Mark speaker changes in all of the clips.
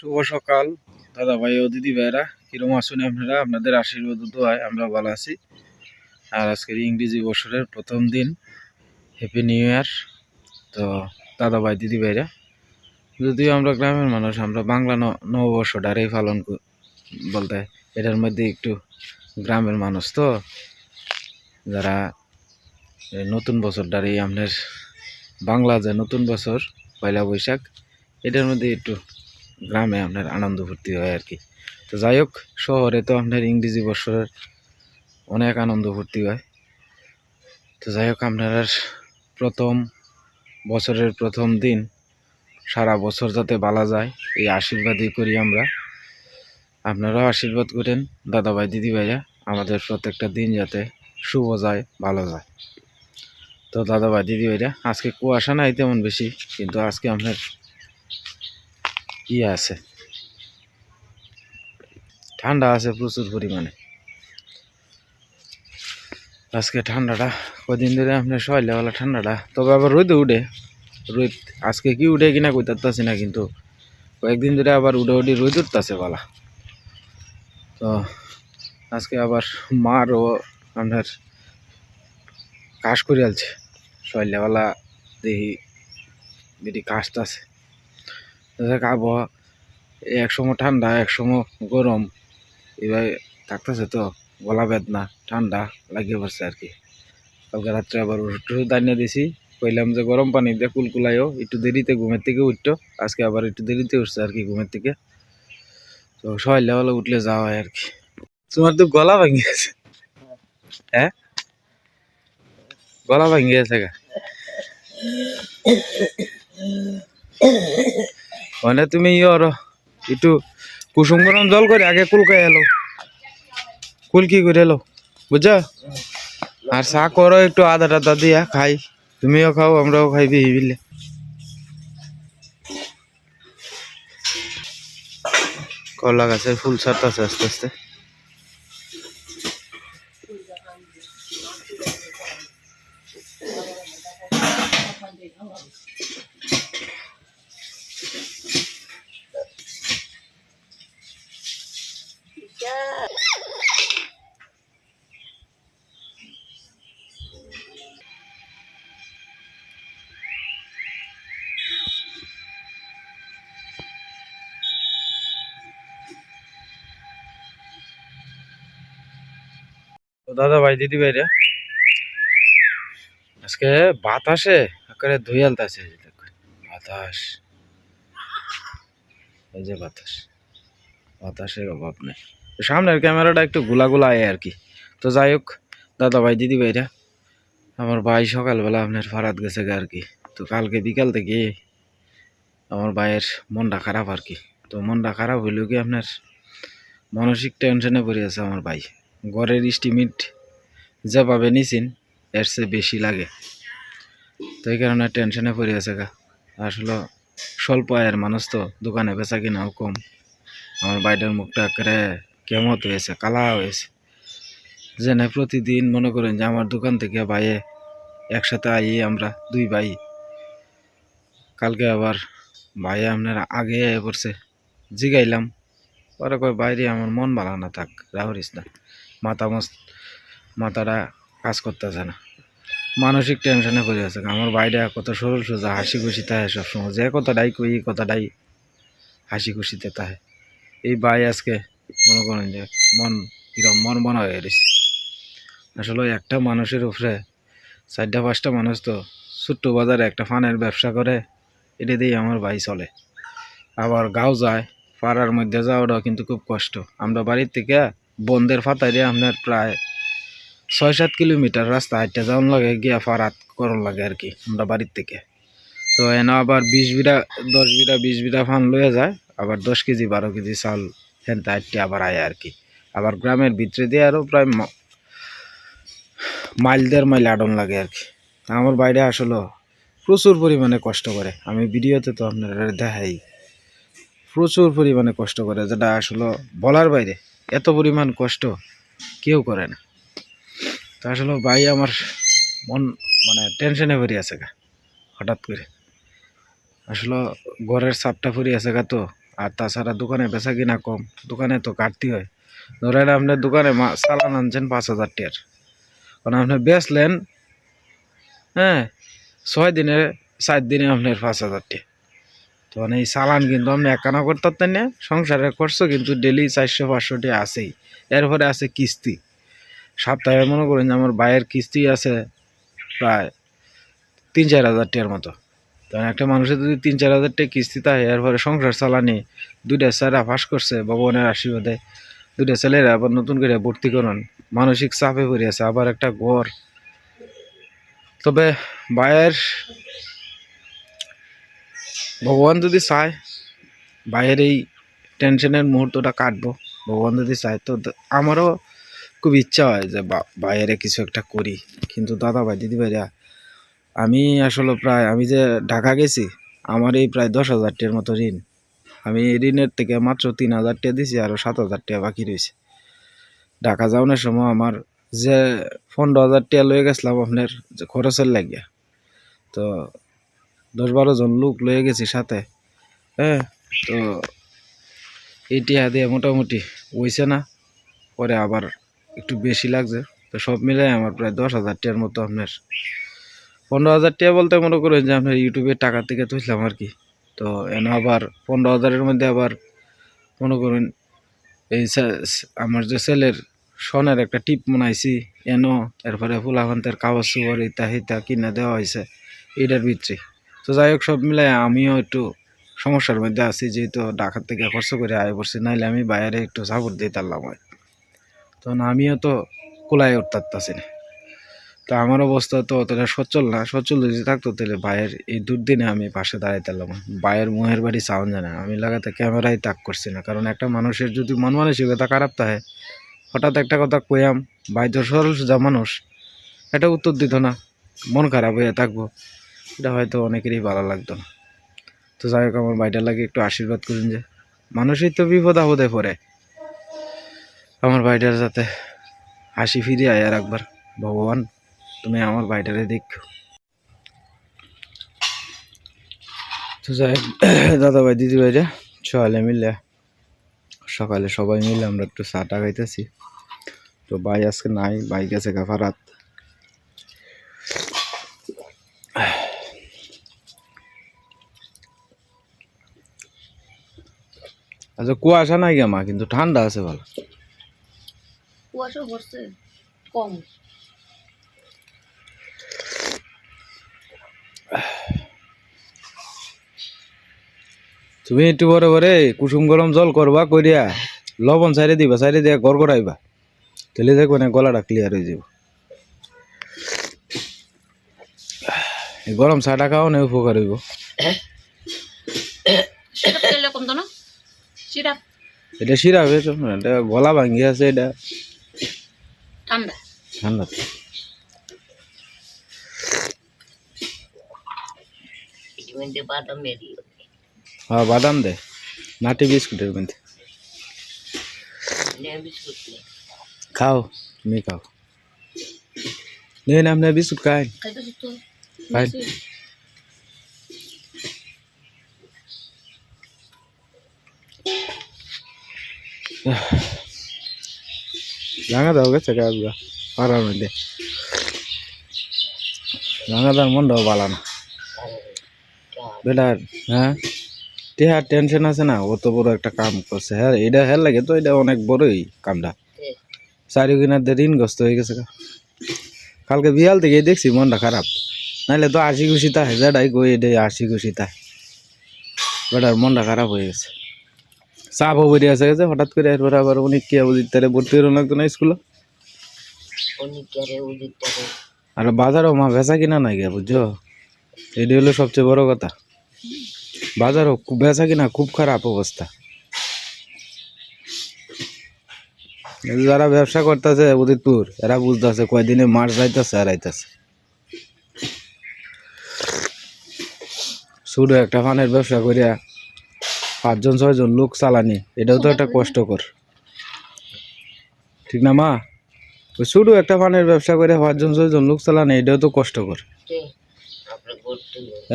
Speaker 1: শুভ সকাল। দাদা ভাই ও দিদি ভাইরা কিরম আছেন আপনারা? আপনাদের আশীর্বাদ দোয়ায় আমরা ভালো আছি। আর আজকের ইংরেজি বছরের প্রথম দিন। হ্যাপি নিউ ইয়ার তো দাদা ভাই দিদি ভাইরা যদিও আমরা গ্রামের মানুষ, আমরা বাংলা ন- নববর্ষটারই পালন বলতে এটার মধ্যে একটু গ্রামের মানুষ তো। যারা নতুন বছরটারই আপনার বাংলা যে নতুন বছর, পয়লা বৈশাখ, এটার মধ্যে একটু গ্রামে আপনার আনন্দ ফুর্তি হয় আর কি। তো যাই হোক, শহরে তো আপনার ইংরেজি বছরের অনেক আনন্দ ফুর্তি হয়। তো যাই হোক, আপনার প্রথম বছরের প্রথম দিন, সারা বছর যাতে বালা যায়, এই আশীর্বাদই করি আমরা। আপনারাও আশীর্বাদ করেন দাদা ভাই দিদি ভাইয়া আমাদের প্রত্যেকটা দিন যাতে শুভ যায়, ভালো যায়। তো দাদা ভাই দিদি ভাইরা আজকে কুয়াশা নাই তেমন বেশি, কিন্তু আজকে আপনার ইয়ে আছে? ঠান্ডা আছে প্রচুর পরিমাণে। আজকে ঠান্ডাটা, কদিন ধরে আপনার সয়লাওয়ালা ঠান্ডাটা, তবে আবার রোদে উঠে। রোদ আজকে কি উঠে কিনা কইতাছি না, কিন্তু কয়েকদিন ধরে আবার উঠে উঠে রোদ উঠতেছে বলা। তো আজকে আবার মারও আপনার কাশ করে আলছে। সয়লাওয়ালা দেখি কাশতাছে দেখ আবহাওয়া এক সময় ঠান্ডা এক সময় গরম। এবার থাকতেছে তো, গলা বেদনা, ঠান্ডা লাগিয়ে পড়ছে আর কি কালকে রাত্রে আবার টষুধ আনিয়ে দিছি। কইলাম যে গরম পানি দিয়ে কুলকুলাইও, একটু দেরিতে ঘুমের থেকে উঠতো, আজকে আবার একটু দেরিতে উঠছে আর কি ঘুমের থেকে। তো সকালে বেলা উঠলে যাওয়া হয় আর কি তোমার তো গলা ভাঙি গেছে। হ্যাঁ? গলা ভাঙি গেছে গা। মানে তুমি ইয়র একটু কুসুম গরম জল করে আগে কুলকাই এলো। কুলকি করে এলো, বুঝছ? আর চা করো, একটু আদা টাদা দিয়া খাই। তুমিও খাও, আমরাও খাই, বিহি বিলে। কলা গাছের ফুল ছাড়তে আস্তে আস্তে। দাদা ভাই দিদি ভাই রে আজকে বাতাসে যে দেখুন, বাতাস। এই যে বাতাস বাতাসের অভাব নেই। সামনের ক্যামেরাটা একটু গোলা গোলা আয় আর কি। তো যাই হোক দাদা ভাই দিদি ভাইরা আমার ভাই সকালবেলা আপনার ফারাত গেছে আর কি। তো কালকে বিকাল থেকে আমার ভাইয়ের মনটা খারাপ আর কি। তো মনটা খারাপ হইলেও কি আপনার মানসিক টেনশনে পড়ে আছে আমার ভাই। ঘরের ইস্টিমেট যেভাবে নিছেন, এর চেয়ে বেশি লাগে। তো এই কারণে টেনশনে পড়ে আছে গা। আসলে স্বল্প আয়ের মানুষ তো, দোকানে বেচা কিনাও কম। আমার বাইটার মুখটা একেবারে কেমত হয়েছে, কালা হয়েছে। যে না প্রতিদিন মনে করেন যে আমার দোকান থেকে ভাইয়ে একসাথে আই আমরা দুই ভাই। কালকে আবার ভাই আপনার আগে পড়ছে, জিগাইলাম। পরে কয় বাইরে আমার মন ভালো না থাক রাহরিস না মাথা মাথাটা কাজ করতেছে না। মানসিক টেনশনে পড়ে আছে। আমার বাইরে কত সরল সোজা হাসি খুশি থাকে সবসময়। যে কথাটাই কই, এই কথাটাই হাসি খুশিতে থাকে এই বাই আজকে মনে করেন যে মন, কিরম মন মনে হয়ে গেছে আসলে একটা মানুষের উপরে চারটা পাঁচটা মানুষ তো ছোট্ট বাজারে একটা ফানের ব্যবসা করে, এটা দিয়েই আমার ভাই চলে। আবার গাঁও যায়, পাড়ার মধ্যে যাওয়াটাও কিন্তু খুব কষ্ট। আমরা বাড়ির থেকে বন্ধের ফাতাইরে আপনার প্রায় ছয় সাত কিলোমিটার রাস্তা হাঁটতে যাওয়ার লাগে, গিয়া ফারাত করন লাগে আর কি, আমরা বাড়ির থেকে। তো এনে আবার বিশ বিঘা, দশ বিঘা, বিশ বিঘা ফান লয়ে যায়, আবার দশ কেজি, বারো কেজি চাল হেনতে হাঁটতে আবার আয় আর কি। আবার গ্রামের ভিতরে দিয়ে আরও প্রায় মাইল দেড় মাইল আডন লাগে আর কি। আমার বাইরে আসলে প্রচুর পরিমাণে কষ্ট করে। আমি ভিডিওতে তো আপনারা দেখাই। প্রচুর পরিমাণে কষ্ট করে, যেটা আসলে বলার বাইরে। এত পরিমাণ কষ্ট কেউ করে না। তো আসলে ভাই আমার মন মানে টেনশনে ভরে আছে গা, হঠাৎ করে। আসলে ঘরের চাপটা পড়ে আছে গা তো, আর তাছাড়া দোকানে বেচা কিনা কম, দোকানে তো কাটতি হয়। ধরেন আপনার দোকানে চালান আনছেন পাঁচ হাজার টিয়ার কারণ আপনি বেচলেন হ্যাঁ ছয় দিনে চার দিনে আপনার পাঁচ হাজার টিয়া তো মানে এই চালান কিন্তু আপনি একানা করতে পারতেন না? সংসারের খরচ কিন্তু ডেলি চারশো, পাঁচশো টিয়া আছেই। এরপরে আছে কিস্তি। সপ্তাহে মনে করেন যে আমার বাইয়ের কিস্তি আছে প্রায় তিন, চার হাজার টাকার মতো। তো একটা মানুষের যদি তিন, চার হাজার টাকা কিস্তি থাকে, এরপরে সংসার চালানি, দুইটা ছেলেরা পাস করছে, ভগবানের আশীর্বাদে দুইটা ছেলেরা আবার নতুন করে ভর্তি করুন। মানসিক চাপে পড়ে আছে, আবার একটা ঘর। তবে বাইয়ের ভগবান যদি চায়, বাইরের এই টেনশনের মুহূর্তটা কাটবো, ভগবান যদি চায়, তো আমারও খুব ইচ্ছা হয় যে বাইরে কিছু একটা করি। কিন্তু দাদা ভাই দিদি ভাইরা আমি আসলে প্রায়, আমি যে ঢাকা গেছি, আমার এই প্রায় দশ হাজার মতো ঋণ। আমি ঋণের থেকে মাত্র তিন হাজার টাকা দিছি আরও সাত হাজার টাকা বাকি রয়েছে। ঢাকা যাওয়ানোর সময় আমার যে পনেরো হাজার টাকা লয়ে গেছিলাম আপনার যে খরচের লাগিয়া, তো দশ বারো জন লোক লয়ে গেছি সাথে হ্যাঁ? তো এই টিয়া দিয়ে মোটামুটি হইছে না, পরে আবার একটু বেশি লাগছে। তো সব মিলে আমার প্রায় দশ হাজার টিয়ার মতো আপনার। পনেরো হাজার টিয়া বলতে মনে করেন যে আপনার ইউটিউবের টাকা থেকে তুললাম আর কি। তো এনে আবার পনেরো হাজারের মধ্যে আবার মনে করেন এই আমার যে ছেলের সোনার একটা টিপ বানাইছি এনো এরপরে ফুলাভান্তের কাগজ সুবর ইতা হিতা কিনে দেওয়া হয়েছে এটার ভিতরে তো যাই হোক, সব মিলাই আমিও একটু সমস্যার মধ্যে আছি, যেহেতু ঢাকার থেকে খরচ করে আয় পড়ছি নাহলে আমি বাইরে একটু সাপোর্ট দিয়ে তারলাম হয়। তখন আমিও তো কোলায় উঠতে না। তো আমার অবস্থা তো অতটা সচ্ছল না, সচ্ছল যদি থাকতো, তাহলে ভাইয়ের এই দুর্দিনে আমি পাশে দাঁড়াইতাম ভাইয়ের মুহের বাড়ি সাউন্ড জানে আমি লাগাতে ক্যামেরাই তাক করছি না, কারণ একটা মানুষের যদি মন মানসিকতা খারাপ থাকে, হঠাৎ একটা কথা কইয়াম, ভাই তো সরল সোজা মানুষ, এটা উত্তর দিত না, মন খারাপ হয়ে থাকব। এটা হয়তো অনেকেরই ভালো লাগতো না। তো যাই হোক, আমার ভাইটার লাগে একটু আশীর্বাদ করুন যে, মানুষই তো বিপদ আপদে পড়ে। আমার ভাইটার যাতে হাসি ফিরে আয় আর একবার, ভগবান, তুমি আমার ভাইটারে দেখো। তো যাই দাদা ভাই দিদি ভাইরা সকালে মিলে, সকালে সবাই মিলে আমরা একটু চা টা খাইতেছি। তো ভাই আজকে নাই, ভাই গেছে গাফারাত আচ্ছা কুয়াশা নাই মা কিন্তু ঠান্ডা আছে ভালো।
Speaker 2: কুয়াশা পড়ছে কম।
Speaker 1: তুমি একটু পরে পরে কুসুম গরম জল করবা করিয়া লবণ সাইডে দিবা সাইডে দিয়া গড় গড়াইবা তাহলে দেখবে না গলাটা ক্লিয়ার হয়ে যাব গরম চাটা খাও না উপকার হইব
Speaker 2: সিরাপ খেলে কমতো না সিরাপ
Speaker 1: এটা শিরা হয়েছে এটা গলা ভাঙ্গি আছে এটা
Speaker 2: ঠান্ডা
Speaker 1: ঠান্ডা তো।
Speaker 2: ইতিমধ্যে বাদাম বেরিয়ে
Speaker 1: হ্যাঁ বাদাম দে নাটি বিস্কুটের মধ্যে
Speaker 2: নে বিস্কুট নে
Speaker 1: খাও রাঙা দাও গেছে গাছগা পাড়ার মধ্যে রাঙা দার মনটাও ভালো না বেটার হ্যাঁ টেহার টেনশন আছে না অত বড় একটা কাম করছে হ্যাঁ এটা হ্যাঁ লাগে তো এটা অনেক বড়ই কামটা চারি কিনার ঋণগ্রস্ত হয়ে গেছে। কালকে বিয়াল থেকে দেখছি মনটা খারাপ নাহলে তো আশি খুশি তা যেটাই কই এটাই আশি খুশি তা বেটার মনটা খারাপ হয়ে গেছে চাপও বেরিয়ে আসে গেছে হঠাৎ করে এরপর আবার উনি কে উদিত তারে ভর্তি হলো লাগতো না স্কুলে আর বাজারও মা বেচা কিনা নাই গে বুঝছ? এটি হলো সবচেয়ে বড় কথা। বাজারও খুব বেচা কিনা খুব খারাপ অবস্থা যারা ব্যবসা করতেছে উদিতপুর এরা বুঝতেছে কয়দিনে মাস যাইতেছে আর আইতেছে শুধু একটা ফানের ব্যবসা করিয়া পাঁচজন ছয়জন লোক চালানি এটাও তো একটা কষ্টকর। ঠিক না মা? ওই শুধু একটা ফানের ব্যবসা করে পাঁচজন ছয়জন লোক চালানি এটাও তো কষ্টকর।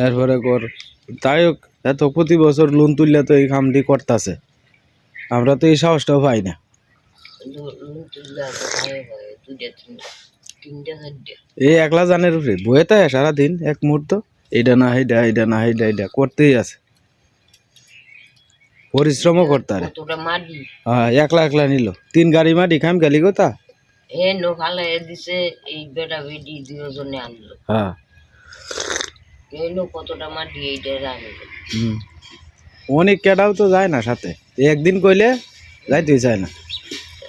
Speaker 1: এরপরে কর তাই হোক এত প্রতি বছর লোন তুললে তো এই কামটি করতেছে। আমরা তো এই সাহসটাও পাই না। এই একলা জানের উপরে বয়ে তাই সারাদিন এক মুহূর্ত। এইটা না এইটা এইটা না এইটা এইটা করতেই আছে। পরিশ্রমও করতে
Speaker 2: কতটা মাটি?
Speaker 1: হ্যাঁ একলা একলা নিল। তিন গাড়ি মাটি খাম গেলি কোথা?
Speaker 2: এ দিছে এই বেটা বেটি দুজনে আনলো।
Speaker 1: হ্যাঁ।
Speaker 2: কতটা মাটি এইটা আনলো
Speaker 1: হুম। অনেক কেটাও তো যায় না সাথে। একদিন কইলে যাইতেই চায় না।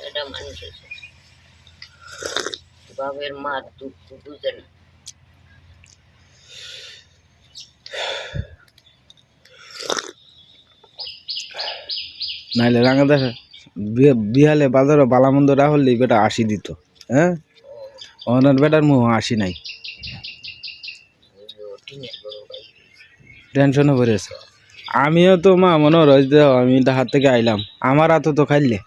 Speaker 2: এটা মানুষ বাবের মার দুঃখ বুঝে না।
Speaker 1: নাইলে রাঙাদার বিহালে বাজারে বালামন্দ রাহলে বেটা আসি দিত হ্যাঁ? ওনার বেটার মুহ আসি নাই। টেনশনে পড়েছে আমিও তো মা, মনে হয় আমি হাত থেকে আইলাম। আমার হাতও তো খাইলে।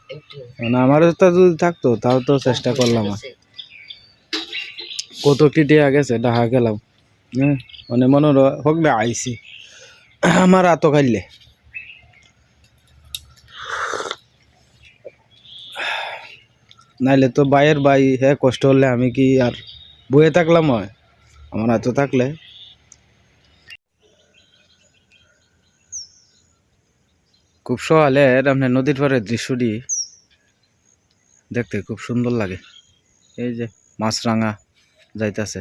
Speaker 1: মানে আমার তো যদি থাকতো, তাও তো চেষ্টা করলাম আর। কত কিটিয়া গেছে, ডাহা গেলাম হ্যাঁ? মানে মনে হোক না আইসি আমার হাতও খাইলে। নাইলে তো বাইয়ের বাই হে, কষ্ট হলে আমি কি আর বয়ে থাকলাম হয়? আমার এত থাকলে। খুব সকালে আপনার নদীর পাড়ের দৃশ্যটি দেখতে খুব সুন্দর লাগে। এই যে মাছরাঙা যাইতাছে।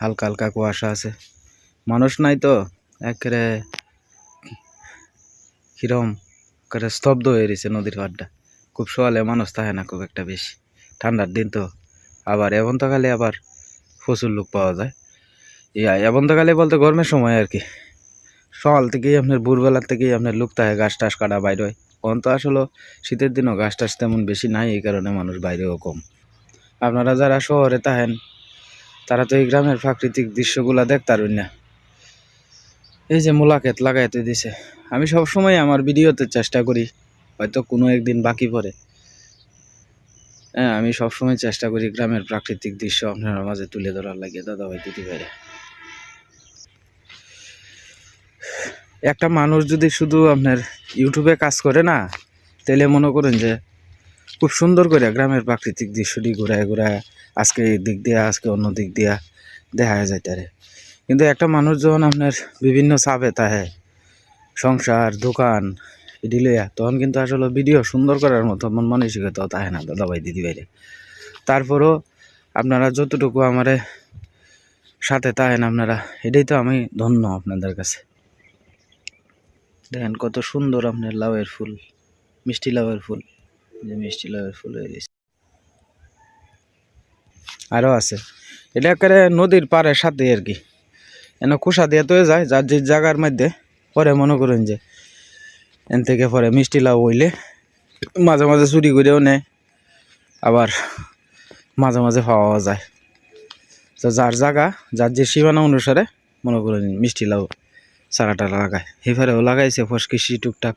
Speaker 1: হালকা হালকা কুয়াশা আছে। মানুষ নাই তো, একেবারে কিরম করে স্তব্ধ হয়ে রয়েছে নদীর পাড়টা। খুব সকালে মানুষ থাকে না খুব একটা বেশি। ঠান্ডার দিন তো আবার এবন্তকালে আবার প্রচুর লোক পাওয়া যায়। ইয়া এবন্তকালে বলতে গরমের সময় আর কি। সকাল থেকেই আপনার ভোরবেলার থেকেই আপনার লোক থাকে গাছ টাছ কাটা বাইরে হয়। এখন তো আসলে শীতের দিনও গাছ টাছ তেমন বেশি নাই, এই কারণে মানুষ বাইরেও কম। আপনারা যারা শহরে থাকেন, তারা তো এই গ্রামের প্রাকৃতিক দৃশ্যগুলা দেখতে পারবেন না। এই যে মূলা ক্ষেত লাগাইতে দিছে। আমি সবসময় আমার ভিডিওতে চেষ্টা করি, হয়তো কোনো একদিন বাকি পড়ে। হ্যাঁ আমি সবসময় চেষ্টা করি গ্রামের প্রাকৃতিক দৃশ্য আপনার মাঝে তুলে ধরার লাগে দাদা ভাই দিদি ভাইরা। একটা মানুষ যদি শুধু আপনার ইউটিউবে কাজ করে না, তাহলে মনে করেন যে খুব সুন্দর করে গ্রামের প্রাকৃতিক দৃশ্যটি ঘুরায় ঘুরায় আজকে এই দিক দিয়া, আজকে অন্য দিক দিয়া দেখা যায় তারে কিন্তু একটা মানুষ যখন আপনার বিভিন্ন চাপে তাহে সংসার, দোকান লইয়া, তখন কিন্তু আসলে ভিডিও সুন্দর করার মতো মন মানসিকতাও তাহে না দাদা ভাই দিদি ভাইরে তারপরও আপনারা যতটুকু আমারে সাথে তাহেন আপনারা, এটাই তো আমি ধন্য আপনাদের কাছে। দেখেন কত সুন্দর আপনার লাউয়ের ফুল, মিষ্টি লাউয়ের ফুল যে মিষ্টি লাউয়ের ফুল হয়ে গেছে। আরও আছে। এটা একেবারে নদীর পাড়ের সাথে আর কি। এনে কুসা দিয়ে তো যায়, যার যে জায়গার মধ্যে পরে মনে করেন যে এন থেকে পরে মিষ্টি লাউ হইলে মাঝে মাঝে চুরি করেও নেয়, আবার মাঝে মাঝে পাওয়া যায়। তো যার জায়গা যার যে সীমানা অনুসারে মনে করেন মিষ্টি লাউ চারাটা লাগায়। এবারেও লাগাইছে ফসকিসি টুকটাক,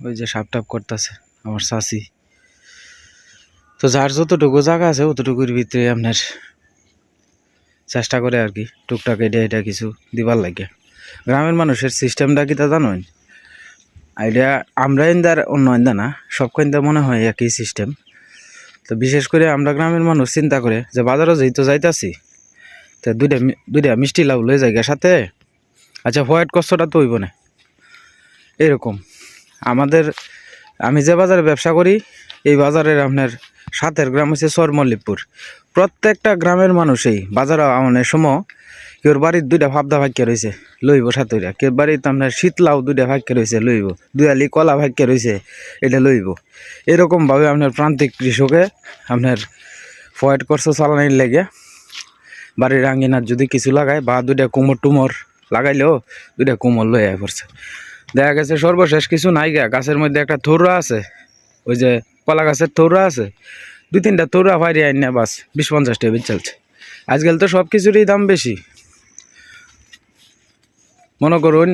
Speaker 1: ওই যে সাপ টাপ করতেছে আমার শাসি তো যার যতটুকু জায়গা আছে, অতটুকুর ভিতরে আপনার চেষ্টা করে আর কি, টুকটাক এটা এটা কিছু দিবার লাগে। গ্রামের মানুষের সিস্টেমটা কি তা জানেন আইডিয়া আমরা ইন্দার অন্য ইন্দা না সব ইন্দা মনে হয় একই সিস্টেম তো বিশেষ করে আমরা গ্রামের মানুষ চিন্তা করে যে বাজারও যেহেতু যাইতাছি, তো দুইটা দুইটা মিষ্টি লাউ লয়ে যায় সাথে আচ্ছা হোয়াইট কষ্টটা তো হইব না। এরকম। আমাদের, আমি যে বাজারে ব্যবসা করি, এই বাজারের আপনার সাতের গ্রাম হচ্ছে সরমল্লিকপুর। প্রত্যেকটা গ্রামের মানুষই বাজার আমানের সময় কেউর বাড়ির দুইটা ভাবদা ভাগ্য রয়েছে, লইব সাতইরা। কেউ বাড়িতে আপনার শীতলাও দুইটা ভাগ্য রয়েছে, লইব। দুয়ালি কলা ভাগ্য রয়েছে, এটা লইব। এরকমভাবে আপনার প্রান্তিক কৃষকে আপনার ফয়েট করছে চালানির লেগে। বাড়ির আঙ্গিনার যদি কিছু লাগায় বা দুইটা কুমোর টুমোর লাগাইলেও দুইটা কুমোর আয় পড়ছে। দেখা গেছে সর্বশেষ কিছু নাই গা, গাছের মধ্যে একটা থৌরা আছে, ওই যে কলা গাছের থৌরা আছে দুই তিনটা থৌরা ফাইরি আইন না বাস বিশ পঞ্চাশ টাকা চলছে। আজকাল তো সব কিছুরই দাম বেশি। মনে করুন,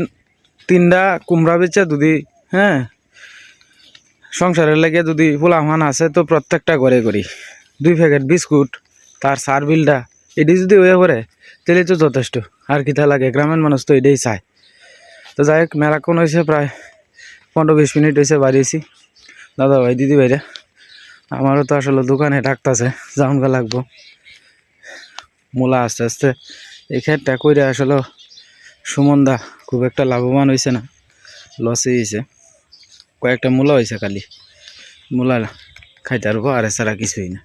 Speaker 1: তিনটা কুমড়া বেচা যদি হ্যাঁ সংসারের লেগে যদি ফুলামান আছে তো প্রত্যেকটা ঘরে করি দুই প্যাকেট বিস্কুট, তার সার বিলটা, এটি যদি হয়ে পড়ে, তাহলে তো যথেষ্ট। আর কিতা লাগে, গ্রামের মানুষ তো এটাই চায়। তো যাই হোক, মেলাক্ষণ হয়েছে প্রায় পনেরো বিশ মিনিট হয়েছে বাড়িয়েছি দাদা ভাই, দিদি ভাইরা। আমারও তো আসলে দোকানে ডাকতেছে জাউনগা লাগবো। মূলা আস্তে আস্তে। এই ক্ষেতটা কইরা আসলে সুমনদা খুব একটা লাভবান হয়েছে না লসই হয়েছে কয়েকটা মূলা হয়েছে খালি। মূলা খাইতে পারব আর এছাড়া কিছুই না।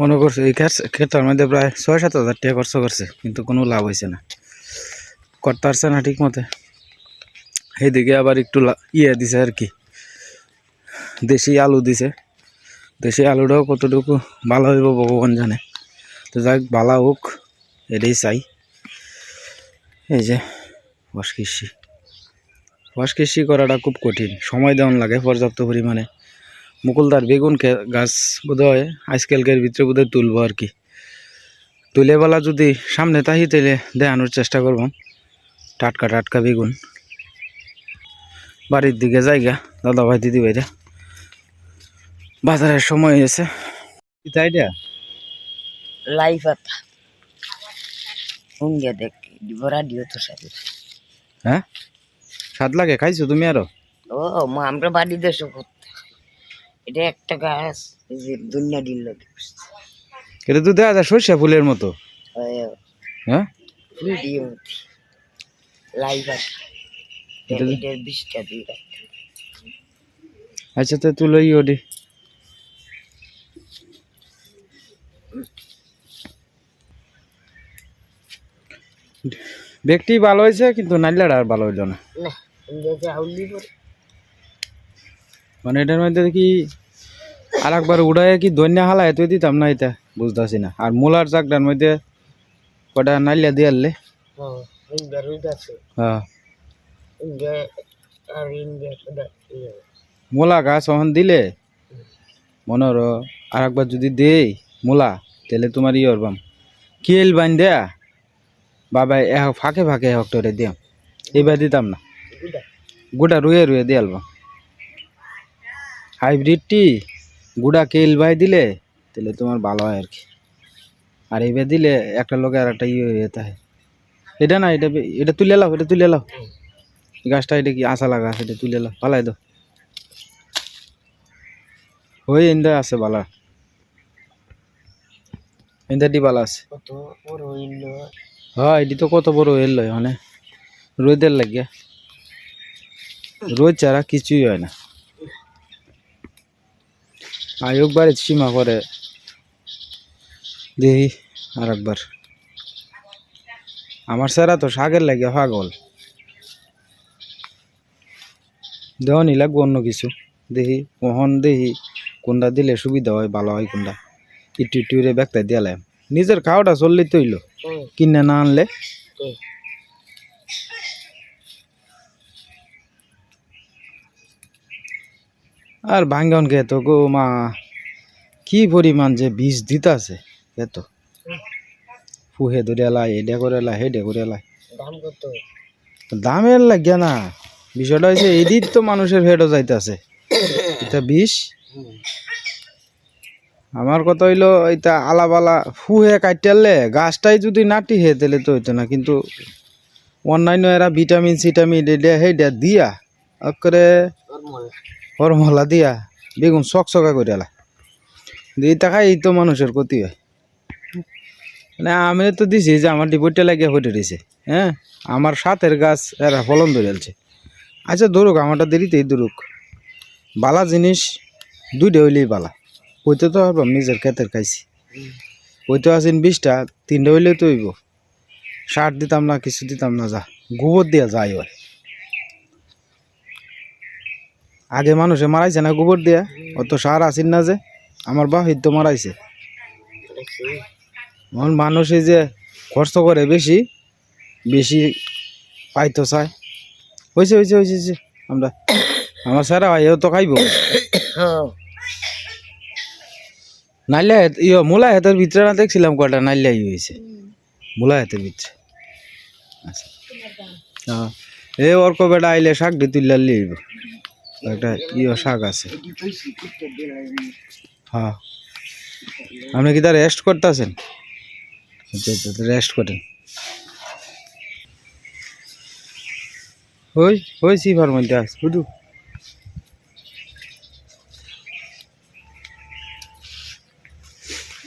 Speaker 1: মনে করছে এই ক্ষেত ক্ষেতটার মধ্যে প্রায় ছয় সাত হাজার টাকা খরচ করছে, কিন্তু কোনো লাভ হয়েছে না। করতে পারছে না ঠিক মতে এইদিকে আবার একটু ইয়ে দিছে আর কি। দেশি আলু দিছে। দেশি আলুটাও কতটুকু ভালো হইব ভগবান জানে। তো যাক, ভালো হোক, এটাই চাই। এই যে, ওয়াশ কৃষি। ওয়াশ কৃষি করাটা খুব কঠিন, সময় দেওয়ান লাগে পর্যাপ্ত পরিমাণে। মুকুলদার বেগুন গাছ বোধ হয় আজকালকের ভিতরে বোধ হয় তুলবো আর কি। তুলে বেলা যদি সামনে তাহি তেলে দেখানোর চেষ্টা করব। টাটকা টাটকা বেগুন। বাড়ির দিকে জায়গা দাদা ভাই দিদি ভাইরা বাজারের সময় হয়েছে।
Speaker 2: লাই পাতা সঙ্গে দেখ বড়া দিও তো সাথে।
Speaker 1: হ্যাঁ? স্বাদ লাগে খাইছো তুমি আরও?
Speaker 2: ও মা আমরা বাড়ি দেশে করতে এটা একটা গাছ যে দুনিয়া
Speaker 1: এটা তো দেখা যায় সর্ষে ফুলের মতো। হ্যাঁ।
Speaker 2: লাই পাতা
Speaker 1: এটা
Speaker 2: দিয়ে
Speaker 1: আচ্ছা তো তুলো ওডি। ব্যক্তি ভালো হয়েছে কিন্তু নাইলাটা আর ভালো হইল না। মানে এটার মধ্যে কি আর একবার উড়াই কি দৈন্য হালায় তুই দিতাম না এটা বুঝতেছি না। আর মূলার চাকটার মধ্যে কটা নাইলা দিয়ে আনলে।
Speaker 2: হ্যাঁ। ইয়ে
Speaker 1: মূলা গাছ ওখান দিলে মনে হলো আর একবার যদি দেই মূলা তাহলে তোমার ই করবাম কিল বান দেয়া বাবা, এ ফাঁকে ফাঁকে হকটরে দিয়াম। এবার দিতাম না।
Speaker 2: গুডা
Speaker 1: রুয়ে রুয়ে দিয়ে আলবাম হাইব্রিডটি গুড়া কেল বাই দিলে, তাহলে তোমার ভালো হয় আর কি। আর এবার দিলে একটা লোকে আর একটা ইয়ে হয়ে যেতে এটা না, এটা এটা তুলে লাও, এটা তুলে লাও। গাছটা এটা কি আশা লাগা এটা তুলে লাও, পালাই দাও। ওই ইন্দা আছে বালা। ইন্দাটি বালা আছে। হ্যাঁ এটি তো কত বড় এল মানে রোদের লাগিয়া। রোদ ছাড়া কিছুই হয় না। আর বাড়ি সীমা করে দেখি আর একবার আমার স্যারা তো শাকের লাগিয়া পাগল। দেওয়ানি লাগবো অন্য কিছু। দেখি মোহন দেখি, কোনটা দিলে সুবিধা হয়, ভালো হয়, কোনটা। ইটু ইটুরে ব্যাগটা দিয়ালাম নিজের খাওয়াটা চললেই তো হইল কিনে না আনলে? আর ভাঙ্গন কে তো গো মা কি পরিমাণ যে বীজ দিতাছে এত ফুহে ধরে এলাই এডে করে এলাই হেডে করে এলাই। দামের লাগিয়া না বিষয়টা হয়েছে এদিক তো মানুষের ভেটও যাইতাছে। এটা বিষ? আমার কথা হইল এটা আলাবালা ফুহে কাটালে গাছটাই যদি নাটি হে, তাহলে তো হইতো না, কিন্তু অন্যান্য এরা ভিটামিন, সিটামিন এটা হেডা দিয়া করে
Speaker 2: নরমাল
Speaker 1: হরমলা দিয়া, বেগুন চকচকা করে এলা এই টাকাই এই তো মানুষের ক্ষতি হয়। মানে আমি তো দিছি যে, আমার ডিপোটটা লাগিয়ে হয়ে দিছে হ্যাঁ? আমার সাথের গাছ এরা ফলন ধরে আলছে আচ্ছা ধরুক, আমারটা দেরিতেই ধরুক। বালা জিনিস, দুইটা হইলেই বালা। ওইতে তো ভাবলাম নিজের ক্ষেতের খাইছি। ওই তো আছেন তিনটা হইলেই তো হইব। সার দিতাম না, কিছু দিতাম না, যা। গোবর দিয়া যাই হয় আগে মানুষে মারাইছে না গোবর দিয়া? অত সার আসিন না যে? আমার বাহির তো মারাইছে। এখন মানুষে যে খরচ করে বেশি বেশি পাইতো চায়। হয়েছে হয়েছে হয়েছে হয়েছে আমরা আমার স্যারা ভাইও তো খাইব।
Speaker 2: হ্যাঁ।
Speaker 1: নাইলে ইয়ে মূলা হেতের ভিতরে না দেখছিলাম কটা নাইলে ই হয়েছে মূলা হেতের ভিতরে। আচ্ছা। হ্যাঁ এ অর্ক বেটা আইলে শাক দিয়ে তুললে লিব একটা ইয়ে শাক আছে। হ্যাঁ। আপনি কি তার রেস্ট করতেছেন রেস্ট করেন। ওই ওই মধ্যে আস বুঝু।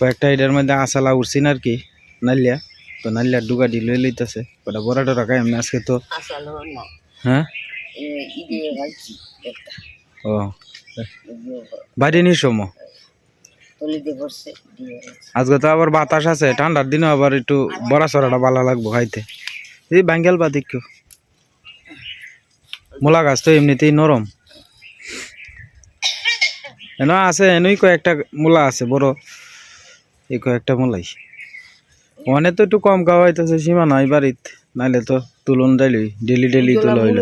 Speaker 1: কয়েকটা এটার মধ্যে আসালা উঠছিন আর কি নালিয়া। তো নালিয়া ডুগাডি লই লইতেছে। ওটা বড় টরা খাই এমনি আজকে তো হ্যাঁ ও নি। সময়
Speaker 2: পড়ছে দিয়ে গেছে।
Speaker 1: আজকে তো আবার বাতাস আছে ঠান্ডার দিনে আবার একটু বড়া সরাটা ভালো লাগবো খাইতে। এই বাঙ্গাল বা দেখো মূলা গাছ তো এমনিতেই নরম এন আছে এনই কয়েকটা মূলা আছে বড়। এই কয়েকটা মূলাই। ওখানে তো একটু কম খাওয়া হইতেছে সীমা নাই বাড়িত। নাইলে তো তুলন ডাইলি ডেলি ডেলি তুলা হইল।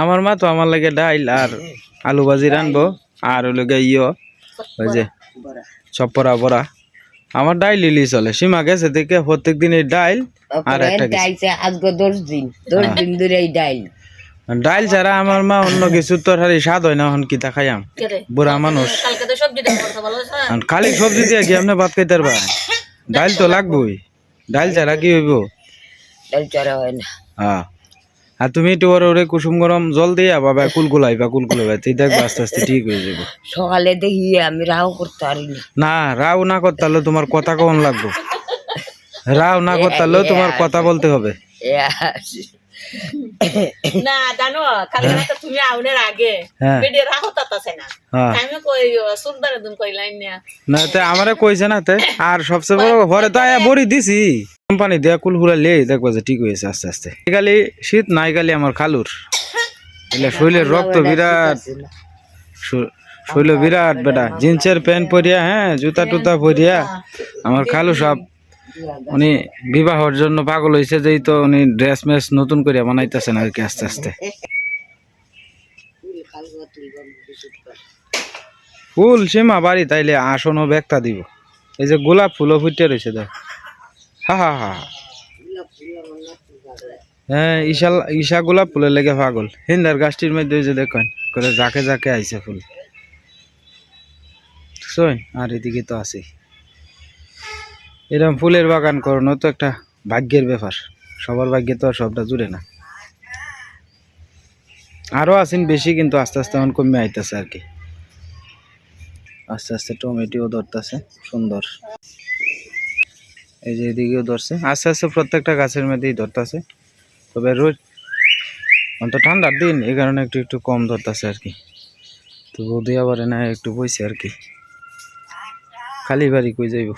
Speaker 1: আমার মা তো আমার লাগে ডাইল আর আলু ভাজি রানবো আর ওই লগে ইয়ে ওই যে চপরা বড়া আমার ডাইল ইলি চলে সীমা গেছে থেকে প্রত্যেক দিন এই ডাইল আর একটা
Speaker 2: আজকে দশ দিন দশ দিন ধরে এই ডাইল।
Speaker 1: ডাইল ছাড়া আমার মা অন্য কিছু তরকারি স্বাদ হয় না এখন কি খাইয়াম? বুড়া মানুষ। খালি সবজি দিয়ে কি আপনি ভাত খাইতে পারবা ডাইল তো লাগবেই। ডাইল ছাড়া কি হইব?
Speaker 2: ডাইল চারা হয় না।
Speaker 1: হ্যাঁ। আর তুমি একটু ওরে ওরে কুসুম গরম জল দিয়ে বাবা কুলকুলাইবা কুলকুলাইবা তুই দেখবা আস্তে আস্তে ঠিক হয়ে যাবে
Speaker 2: সকালে দেখি আমি রাও করতে পারি না
Speaker 1: রাও না করতে তোমার কথা কখন লাগবে? রাও না করতে হলেও তোমার কথা বলতে হবে।
Speaker 3: না জানো কালকে রাতে তুমি আউনের আগে
Speaker 1: হ্যাঁ।
Speaker 3: বেডে রাহো তাতাছে না।
Speaker 1: হ্যাঁ।
Speaker 3: আমি কই সুলতানের দিন কইলাম না
Speaker 1: না তে আমারে কইছে না তে আর সবচেয়ে বড় ঘরে তো আয়া বড়ি দিছি। কোম্পানি দিয়া কুলকুলা লিয়ে দেখব যে ঠিক হয়েছে আস্তে আস্তে। খালি শীত নাই খালি আমার খালুর। এলে শরীরের রক্ত বিরাট শ- শৈল বিরাট বেটা। জিন্সের প্যান্ট পরিয়া হ্যাঁ জুতা টুতা পরিয়া। আমার খালু সব উনি বিবাহর জন্য পাগল হয়েছে যেই তো উনি ড্রেস মেস নতুন করে বানাইতেছেন আর কি আস্তে আস্তে। ফুল সীমা বাড়ি তাইলে আসনও ব্যাগটা দিব। এই যে গোলাপ ফুলও ফুটে রয়েছে দেখ। হা হা হা হ্যাঁ ঈশা ঈশা গোলাপ ফুলের লেগে পাগল। হিন্দার গাছটির মধ্যে যে দেখেন, করে যাকে জাকে আইছে ফুল। আর এদিকে তো আছে এরকম ফুলের বাগান করানো তো একটা ভাগ্যের ব্যাপার। সবার ভাগ্যে তো আর সবটা জুড়ে না। আরও আছেন বেশি, কিন্তু আস্তে আস্তে এখন কমে আইতেছে আর কি। আস্তে আস্তে টমেটোও ধরতেছে, সুন্দর। এই যে এদিকেও ধরছে। আস্তে আস্তে প্রত্যেকটা গাছের মধ্যেই ধরতেছে। তবে রোজ অন্ত ঠান্ডার দিন, এই কারণে একটু একটু কম ধরতেছে আর কি। তো বৌদি আবার না একটু বইছে আর কি। খালি বাড়ি কই যাইব?